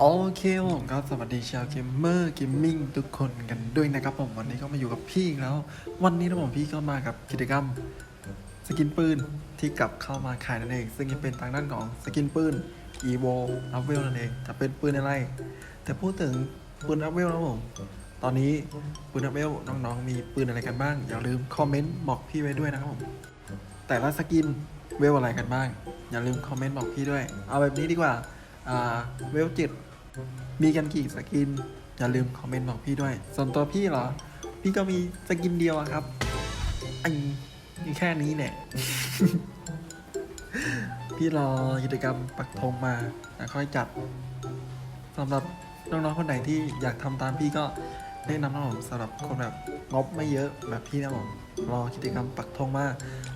โอเคผมก็สวัสดีชาวเกมเมอร์เกมมิ่งทุกคนกันด้วยนะครับผมวันนี้ก็มาอยู่กับพี่แล้ว วันนี้นะผมพี่ก็มากับกิจกรรม สกินปืนที่กลับเข้ามาขายนั่นเอง ซึ่งจะเป็นทางด้านของสกินปืน evo a v e l นั่นเองจะเป็นปืนอะไร แต่พูดถึงปืน a v e l นะผมตอนนี้ปืน a v e l น้องๆ มีปืนอะไรกันบ้าง อย่าลืมคอมเมนต์บอกพี่ไว้ด้วยนะครับผมแต่ละสกินเวลอะไรกันบ้าง อย่าลืมคอมเมนต์บอกพี่ด้วย เอาแบบนี้ดีกว่า เวลเจ็ดมีกันกี่สกิน อย่าลืมคอมเมนต์บอกพี่ด้วย ส่วนตัวพี่เหรอ พี่ก็มีสกินเดียวครับอันมีแค่นี้แหละพี่รอกิจกรรมปักธงมาแล้วค่อยจัดสำหรับน้องๆคนไหนที่อยากทำตามพี่ก็แนะนำนะผมสำหรับคนแบบงบไม่เยอะแบบพี่นะผมรอกิจกรรมปักธงมา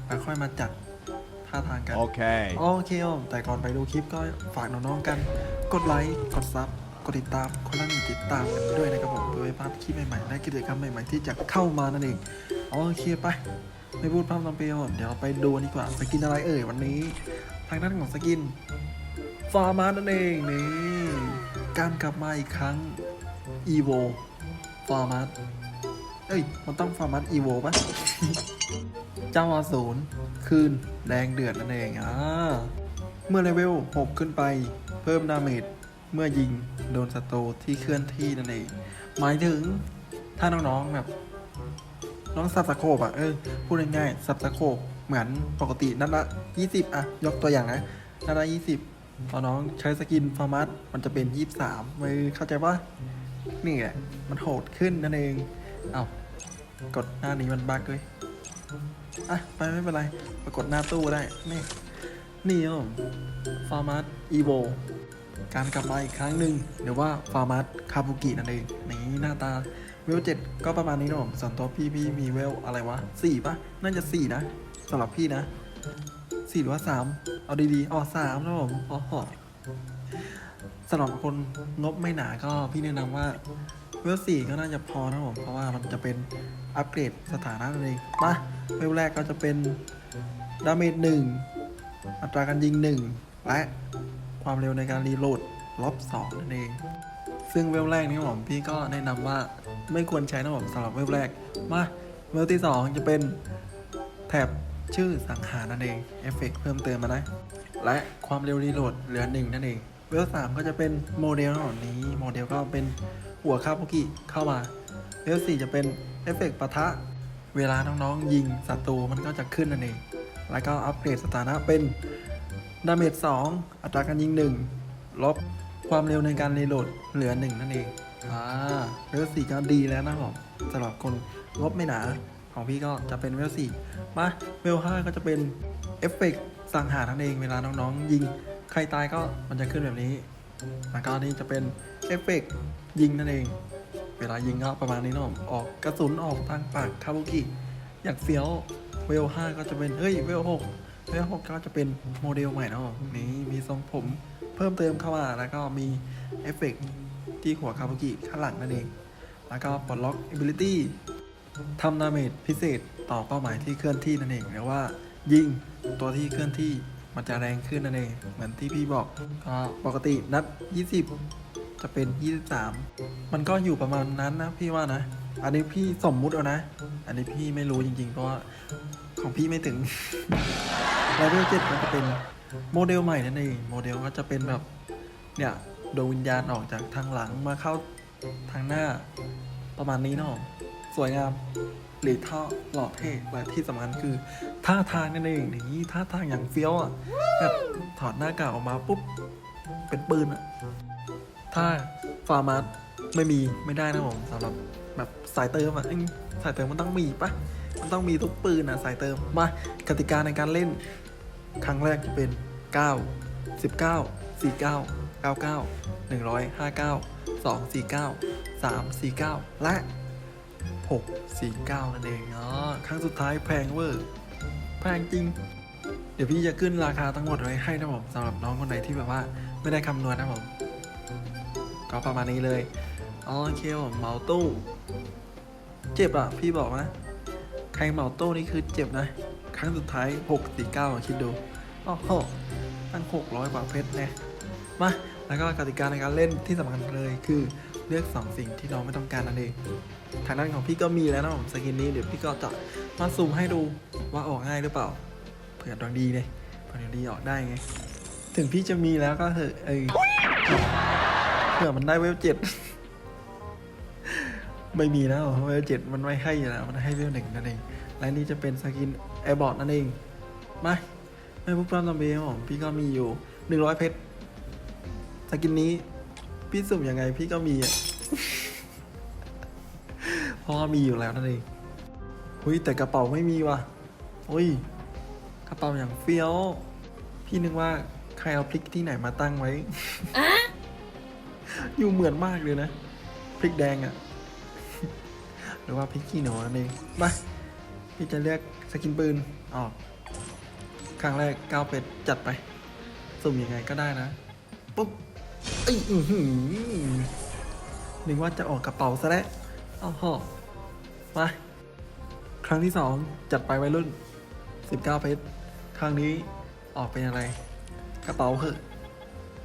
แล้วค่อยมาจัด ท่าทางกัน Okay. โอเคผมแต่ก่อนไปดูคลิปก็ฝากน้องๆกัน กดไลค์ กดซับ กดติดตาม คนละหนึ่งติดตามกันด้วยนะครับผมเพื่อไม่พลาดคลิปใหม่ๆ และกิจกรรมใหม่ๆ ที่จะเข้ามานั่นเอง โอเคไป ไม่พูดพร่ำทำเพลงเดี๋ยวเราไปดูกันดีกว่าสกินอะไรเอ่ยวันนี้ ทางด้านของสกิน ฟาร์มานั่นเองนี่ การกลับมาอีกครั้ง EVO ฟาร์มาเอ้ย มันต้องฟาร์มา EVO ปะเจ้าอาสูร คืนแดงเดือดนั่นเองอ่าเมื่อเลเวล 6 ขึ้นไป เพิ่มดาเมจเมื่อยิงโดนศัตรูที่เคลื่อนที่นั่นเอง หมายถึงถ้าน้องๆแบบน้องสับสะโคบอะเออพูดง่ายๆสับสะโคบเหมือนปกตินัดละ 20 อะ ยกตัวอย่างนะนัดละ 20 พอน้องใช้สกินฟาร์มัสมันจะเป็น 23มือเข้าใจปะนี่แหละมันโหดขึ้นนั่นเอง เอากดหน้านี้มันบักเลย อะไปไม่เป็นไร ปรากฏหน้าตู้ได้ นี่ นี่ครับผมฟาร์มัสอีโวการกลับมาอีกครั้งหนึ่งหรือว่าฟาร์มัสคาบุกินั่นเองนี่หน้าตาเวลเจ็ดก็ประมาณนี้นะผมส่วนตัวพี่พี่มีเวลอะไรวะสี่ปะน่าจะสี่นะสำหรับพี่นะสี่หรือว่าสามเอาดีๆอ๋อสามนะผมอ๋อสำหรับคนงบไม่หนาก็พี่แนะนำว่าเวลสี่ก็น่าจะพอนะผมเพราะว่ามันจะเป็น อัปเกรดสถานะนั่นเองมาเวลแรกก็จะเป็นดาเมจหนึ่งอัตราการยิงหนึ่งและความเร็วในการรีโหลดลบสองนั่นเอง ซึ่งเวลแรกนี้ผมพี่ก็แนะนำว่าไม่ควรใช้นะผมสำหรับเวลแรก มาเวลที่สองจะเป็นแถบชื่อสังหารนั่นเองเอฟเฟกต์เพิ่มเติมมานะ และความเร็วรีโหลดเหลือหนึ่งนั่นเอง เวลสามก็จะเป็นโมเดลนะนี้ โมเดลก็เป็นหัวคาบุกิเข้ามา เวลสี่จะเป็นเอฟเฟกต์ปะทะ เวลาน้องๆ ยิงศัตรูมันก็จะขึ้นนั่นเอง แล้วก็อัปเกรดสถานะเป็นดาเมจ2อัตราการยิง 1 ลบความเร็วในการรีโหลดเหลือ 1 นั่นเอง อ่าเวลสี่ก็ดีแล้วนะผมสำหรับคนงบไม่หนา ของพี่ก็จะเป็นเวลสี่มาเวลห้าก็จะเป็นเอฟเฟกต์สังหารนั่นเอง เวลาน้องๆ ยิงใครตายก็มันจะขึ้นแบบนี้ แล้วก็นี่จะเป็นเอฟเฟกต์ยิงนั่นเอง เวลายิงก็ประมาณนี้เนาะออกกระสุนออกทางปากคาบุกิ อย่างเฟี้ยวเวล5ก็จะเป็น เฮ้ย เวล6เวล6ก็จะเป็นโมเดลใหม่เนาะนี่มีทรงผมเพิ่มเติมเข้ามาแล้วก็มีเอฟเฟกต์ที่หัวคาบุกิข้างหลังนั่นเอง แล้วก็ปลดล็อก ability ทำดาเมจพิเศษต่อเป้าหมายที่เคลื่อนที่นั่นเองหรือว่า ยิงตัวที่เคลื่อนที่มันจะแรงขึ้นนั่นเองเหมือนที่พี่บอกก็ปกตินัด 20 จะเป็น 23 มันก็อยู่ประมาณนั้นนะพี่ว่านะ อันนี้พี่สมมุติเอานะ อันนี้พี่ไม่รู้จริงๆ เพราะว่าของพี่ไม่ถึงเลเวลเจ็ดมันจะเป็นโมเดลใหม่นั่นเอง โมเดลก็จะเป็นแบบเนี่ยดวงวิญญาณออกจากทางหลังมาเข้าทางหน้าประมาณนี้เนาะสวยงามหลีท่อหล่อเท่และที่สำคัญคือท่าทางนั่นเองนี่ท่าทางอย่างเฟี้ยวอะแบบถอดหน้ากากออกมาปุ๊บเป็นปืนอะ ถ้าฟาร์มาสไม่มีไม่ได้นะผมสำหรับแบบสายเติมอะสายเติมมันต้องมีปะมันต้องมีทุกปืนอะสายเติมมากติกาในการเล่น ครั้งแรกจะเป็น 9 19 49 99 159 249 349 และ 649 นั่นเองอ๋อครั้งสุดท้ายแพงเวอร์ แพงจริง เดี๋ยวพี่จะขึ้นราคาทั้งหมดไว้ให้นะผมสำหรับน้องคนไหนที่แบบว่าไม่ได้คำนวณนะผม ก็ประมาณนี้เลยอ๋อโอเคผมเมาตู้ เจ็บอะ พี่บอกนะใครเมาตู้นี่คือเจ็บนะ ครั้งสุดท้าย6 4 9อะคิดดูโอ้โหตั้ง 600 กว่าเพชรแน่มา แล้วก็กติกาในการเล่นที่สำคัญเลยคือเลือก 2 สิ่งที่น้องไม่ต้องการนั่นเอง ทางด้านของพี่ก็มีแล้วนะผมสกินนี้เดี๋ยวพี่ก็จะมาซูมให้ดูว่าออกง่ายหรือเปล่า เผื่อดวงดีเลยเผื่อดวงดีออกได้ไง ถึงพี่จะมีแล้วก็เถอะเอ้ยเผื่อมันได้เวลเจ็ด ไม่มีแล้วเวลเจ็ดมันไม่ให้อยู่แล้วมันให้เวลหนึ่งนั่นเอง และนี่จะเป็นสกินแอร์บอร์ดนั่นเอง มาไม่พวกปล้ำตอมเบของพี่ก็มีอยู่หนึ่งร้อยเพชรสกินนี้ พี่สุ่มยังไงพี่ก็มีอะเพราะมีอยู่แล้วนั่นเองอุ้ยแต่กระเป๋าไม่มีว่ะอุ้ย กระเป๋าอย่างเฟี้ยว พี่นึกว่าใครเอาพริกที่ไหนมาตั้งไว้ อยู่เหมือนมากเลยนะ พริกแดงอะ่ะ หรือว่าพริกขี้หนูนั่นเองมาพี่จะเลือกสกินปืนออกครั้งแรกก้าวเป็ดจัดไป สุ่มยังไงก็ได้นะ ปุ๊บเอ้ยอือหือนึกว่าจะออกกระเป๋าซะแล้วอ้าวหอมาครั้งที่สองจัดไปไวัยรุ่น 19 เพชรครั้งนี้ออกเป็นอะไร กระเป๋าเหอะ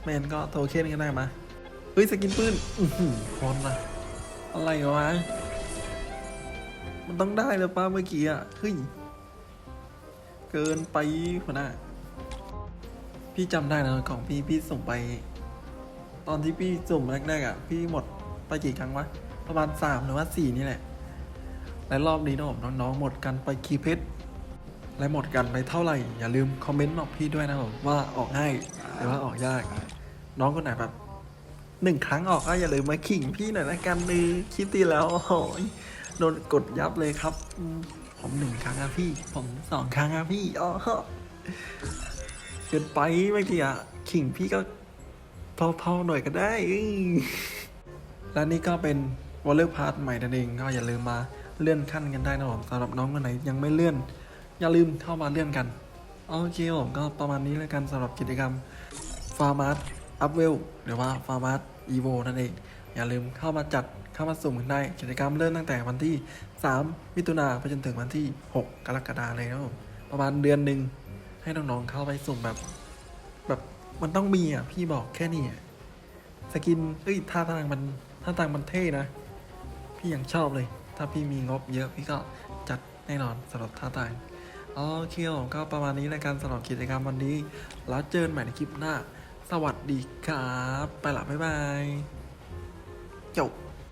แมนก็โทเค็นก็ได้มา เฮ้ยสกินปืนอือหือพอนนะอะไรวะ มันต้องได้แล้วป้าเมื่อกี้อะเฮ้ย เกินไปหัวหน้า พี่จำได้นะของพี่พี่ส่งไป ตอนที่พี่สุ่มแรกๆอะ พี่หมดไปกี่ครั้งวะ ประมาณสามหรือว่าสี่นี่แหละ และรอบนี้นะผมน้องๆหมดกันไปกี่เพชรและหมดกันไปเท่าไหร่ อย่าลืมคอมเมนต์บอกพี่ด้วยนะผมว่าออกง่ายหรือว่าออกยาก น้องคนไหนแบบ หนึ่งครั้งออกก็อย่าลืมมาขิงพี่หน่อยละกันนือคลิปที่แล้วโอ้โหโดนกดยับเลยครับ ผมหนึ่งครั้งอะพี่ ผมสองครั้งอะพี่อ๋อเกินไปบางทีอะขิงพี่ก็เผาๆหน่อยก็ได้และนี่ก็เป็นวอลเลย์พาร์ทใหม่นั่นเองก็อย่าลืมมาเลื่อนขั้นกันได้นะผมสำหรับน้องคนไหนยังไม่เลื่อน อย่าลืมเข้ามาเลื่อนกันโอเคผมก็ประมาณนี้แล้วกันสำหรับกิจกรรมฟาร์มาร์อัพเวลหรือว่าฟาร์มาร์ อีโวนั่นเอง อย่าลืมเข้ามาจัดเข้ามาสุ่มกันได้กิจกรรมเริ่มตั้งแต่วันที่ 3 มิถุนาไปจนถึงวันที่ 6 กรกฎาคมเลยนะครับผมประมาณเดือนหนึ่งให้น้องๆเข้าไปสุ่มแบบ แบบมันต้องมีอะ พี่บอกแค่นี้อะสกินเอ้ยท่าทางมันท่าทางมันเท่นะ พี่ยังชอบเลย ถ้าพี่มีงบเยอะพี่ก็จัดแน่นอนสำหรับท่าทางโอเคผมก็ประมาณนี้แล้วกันสำหรับกิจกรรมวันนี้ แล้วเจอกันใหม่ในคลิปหน้า สวัสดีครับ ไปละบ๊ายบายจบ